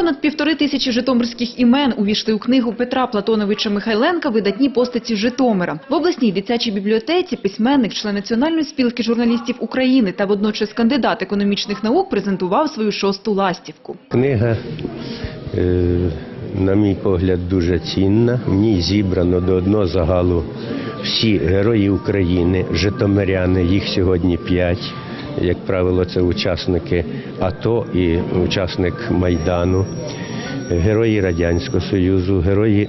Понад півтори тисячі житомирських імен увійшли у книгу Петра Платоновича Михайленка «Видатні постаті Житомира». В обласній дитячій бібліотеці письменник, член Національної спілки журналістів України та водночас кандидат економічних наук презентував свою шосту ластівку. Книга, е, на мій погляд, дуже цінна. В ній зібрано до одного загалу всі герої України, житомиряни, їх сьогодні п'ять. Як правило, це учасники АТО і учасник Майдану, герої Радянського Союзу, герої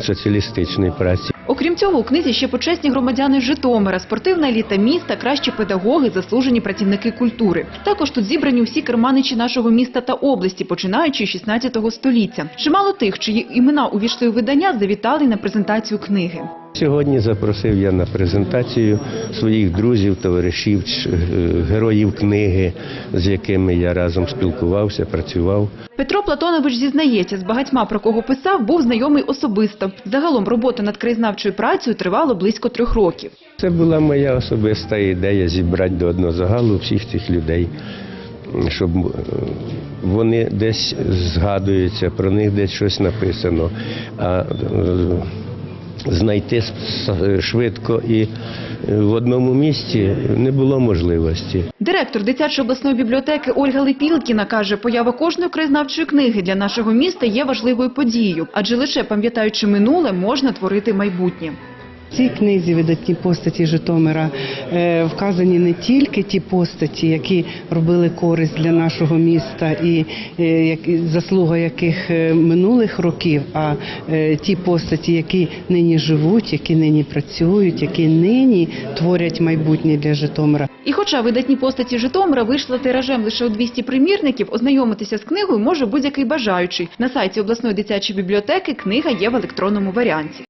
соціалістичної праці. Окрім цього, у книзі ще почесні громадяни Житомира, спортивна еліта міста, кращі педагоги, заслужені працівники культури. Також тут зібрані усі керманичі нашого міста та області, починаючи з 16 століття. Чимало тих, чиї імена увійшли у видання, завітали на презентацію книги. Сьогодні запросив я на презентацію своїх друзів, товаришів, е, героїв книги, з якими я разом спілкувався, працював. Петро Платонович зізнається, з багатьма про кого писав, був знайомий особисто. Загалом робота над краєзнавчою працею тривала близько трьох років. Це була моя особиста ідея зібрати до одного загалу всіх цих людей, щоб е, вони десь згадуються, про них десь щось написано. А е, знайти швидко і е, в одному місці не було можливості. Директор дитячої обласної бібліотеки Ольга Лепілкіна каже, поява кожної краєзнавчої книги для нашого міста є важливою подією, адже лише пам'ятаючи минуле, можна творити майбутнє. Цій книзі видатні постаті Житомира е, вказані не тільки ті постаті, які робили користь для нашого міста, і е, заслуга яких е, минулих років, а ті постаті, які нині живуть, які нині працюють, які нині творять майбутнє для Житомира. І хоча видатні постаті Житомира вийшла тиражем лише у 200 примірників, ознайомитися з книгою може будь-який бажаючий. На сайті обласної дитячої бібліотеки книга є в електронному варіанті.